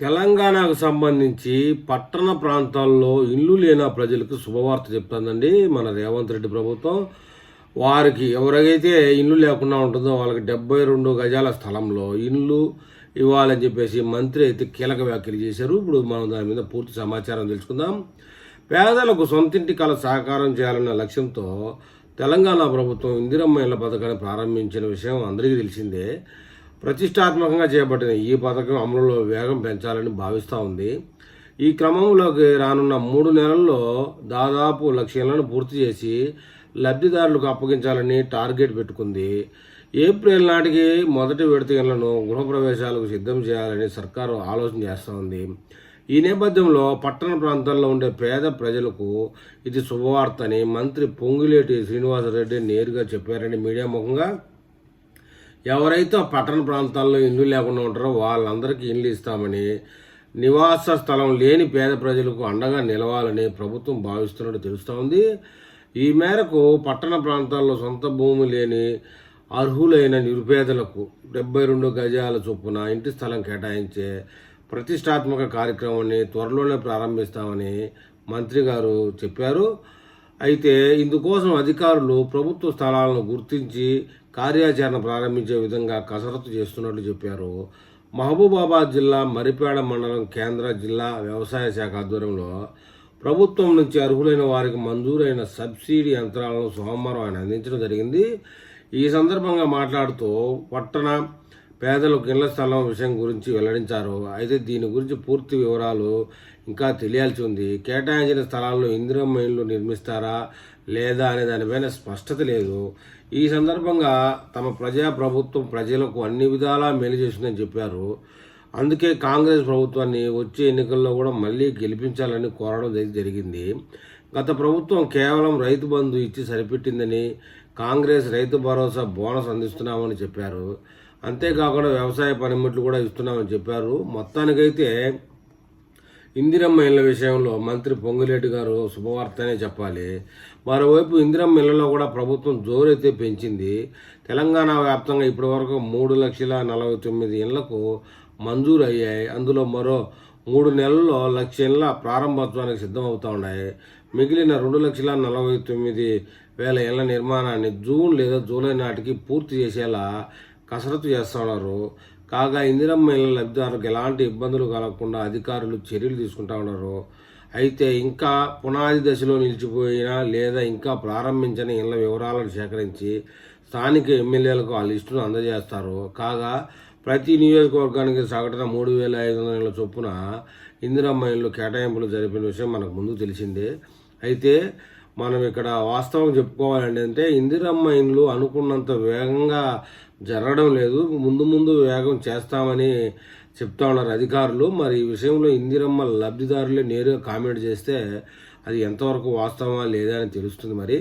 తెలంగాణకు సంబంధించి పట్టణ ప్రాంతాల్లో ఇల్లు లేని ప్రజలకు శుభవార్త చెప్తుందండి మన రేవంత్ రెడ్డి ప్రభుత్వం. వారికి ఎవరికైతే ఇల్లు లేకుండా ఉంటుందో వాళ్ళకి డెబ్బై రెండు గజాల స్థలంలో ఇల్లు ఇవ్వాలని చెప్పేసి మంత్రి అయితే కీలక వ్యాఖ్యలు చేశారు. ఇప్పుడు మనం దాని మీద పూర్తి సమాచారం తెలుసుకుందాం. పేదలకు సొంతింటి కళ సహకారం చేయాలన్న లక్ష్యంతో తెలంగాణ ప్రభుత్వం ఇందిరమ్మ ఇళ్ళ పథకాన్ని ప్రారంభించిన విషయం అందరికీ తెలిసిందే. ప్రతిష్టాత్మకంగా చేపట్టిన ఈ పథకం అమలులో వేగం పెంచాలని భావిస్తూ ఉంది. ఈ క్రమంలోకి రానున్న మూడు నెలల్లో దాదాపు లక్ష్యాలను పూర్తి చేసి లబ్ధిదారులకు అప్పగించాలని టార్గెట్ పెట్టుకుంది. ఏప్రిల్ నాటికి మొదటి విడతలను గృహప్రవేశాలకు సిద్ధం చేయాలని సర్కారు ఆలోచన చేస్తూ ఉంది. ఈ నేపథ్యంలో పట్టణ ప్రాంతాల్లో ఉండే పేద ప్రజలకు ఇది శుభవార్త అని మంత్రి పొంగులేటి శ్రీనివాసరెడ్డి నేరుగా చెప్పారని మీడియా ముఖంగా ఎవరైతే పట్టణ ప్రాంతాల్లో ఇల్లు లేకుండా ఉంటారో వాళ్ళందరికీ ఇల్లు ఇస్తామని నివాస స్థలం లేని పేద ప్రజలకు అండగా నిలవాలని ప్రభుత్వం భావిస్తున్నట్టు తెలుస్తూ ఉంది. ఈ మేరకు పట్టణ ప్రాంతాల్లో సొంత భూమి లేని అర్హులైన నిరుపేదలకు డెబ్బై రెండు గజాల చొప్పున ఇంటి స్థలం కేటాయించే ప్రతిష్టాత్మక కార్యక్రమాన్ని త్వరలోనే ప్రారంభిస్తామని మంత్రి గారు చెప్పారు. అయితే ఇందుకోసం అధికారులు ప్రభుత్వ స్థలాలను గుర్తించి కార్యాచరణ ప్రారంభించే విధంగా కసరత్తు చేస్తున్నట్లు చెప్పారు. మహబూబాబాద్ జిల్లా మరిపేడ మండలం కేంద్ర జిల్లా వ్యవసాయ శాఖ ఆధ్వర్యంలో ప్రభుత్వం నుంచి అర్హులైన వారికి మంజూరైన సబ్సిడీ యంత్రాలను సోమవారం ఆయన అందించడం జరిగింది. ఈ సందర్భంగా మాట్లాడుతూ పట్టణ పేదలకు ఇళ్ళ స్థలం విషయం గురించి వెల్లడించారు. అయితే దీని గురించి పూర్తి వివరాలు ఇంకా తెలియాల్సి ఉంది. కేటాయించిన స్థలాల్లో ఇందిరమ్మ ఇళ్ళు నిర్మిస్తారా లేదా అనే దానిపైన స్పష్టత లేదు. ఈ సందర్భంగా తమ ప్రజా ప్రభుత్వం ప్రజలకు అన్ని విధాలా మేలు చేసిందని చెప్పారు. అందుకే కాంగ్రెస్ ప్రభుత్వాన్ని వచ్చే ఎన్నికల్లో కూడా మళ్ళీ గెలిపించాలని కోరడం జరిగింది. గత ప్రభుత్వం కేవలం రైతు బంధు ఇచ్చి సరిపెట్టిందని కాంగ్రెస్ రైతు భరోసా బోనస్ అందిస్తున్నామని చెప్పారు. అంతేకాకుండా వ్యవసాయ పనిముట్లు కూడా ఇస్తున్నామని చెప్పారు. మొత్తానికైతే ఇందిరమ్మ ఇళ్ళ విషయంలో మంత్రి పొంగులేటి గారు శుభవార్తనే చెప్పాలి. మరోవైపు ఇందిరమ్మ ఇళ్ళలో కూడా ప్రభుత్వం జోరైతే పెంచింది. తెలంగాణ వ్యాప్తంగా ఇప్పటివరకు మూడు లక్షల నలభై తొమ్మిది ఇళ్ళకు మంజూరు అయ్యాయి. అందులో మరో మూడు నెలల్లో లక్ష ఇళ్ళ ప్రారంభోత్సవానికి సిద్ధమవుతూ ఉన్నాయి. మిగిలిన రెండు లక్షల నలభై తొమ్మిది వేల ఇళ్ళ నిర్మాణాన్ని జూన్ లేదా జూలై నాటికి పూర్తి చేసేలా కసరత్తు చేస్తున్నారు కాగా ఇందిరమ్మ ఇళ్ళ లబ్ధిదారులకు ఎలాంటి ఇబ్బందులు కలగకుండా అధికారులు చర్యలు తీసుకుంటా ఉన్నారు. అయితే ఇంకా పునాది దశలో నిలిచిపోయిన లేదా ఇంకా ప్రారంభించని ఇళ్ళ వివరాలను సేకరించి స్థానిక ఎమ్మెల్యేలకు ఆ లిస్టును అందజేస్తారు. కాగా ప్రతి నియోజకవర్గానికి సగటున మూడు వేల ఐదు వందల ఇళ్ళ చొప్పున ఇందిరమ్మ ఇళ్ళు కేటాయింపులు జరిపిన విషయం మనకు ముందు తెలిసిందే. అయితే మనం ఇక్కడ వాస్తవం చెప్పుకోవాలంటే అంటే ఇందిరమ్మ ఇండ్లు అనుకున్నంత వేగంగా జరగడం లేదు. ముందు ముందు వేగం చేస్తామని చెప్తా ఉన్నారు అధికారులు. మరి ఈ విషయంలో ఇందిరమ్మ లబ్ధిదారులే నేరుగా కామెంట్ చేస్తే అది ఎంతవరకు వాస్తవమా లేదా అని తెలుస్తుంది మరి.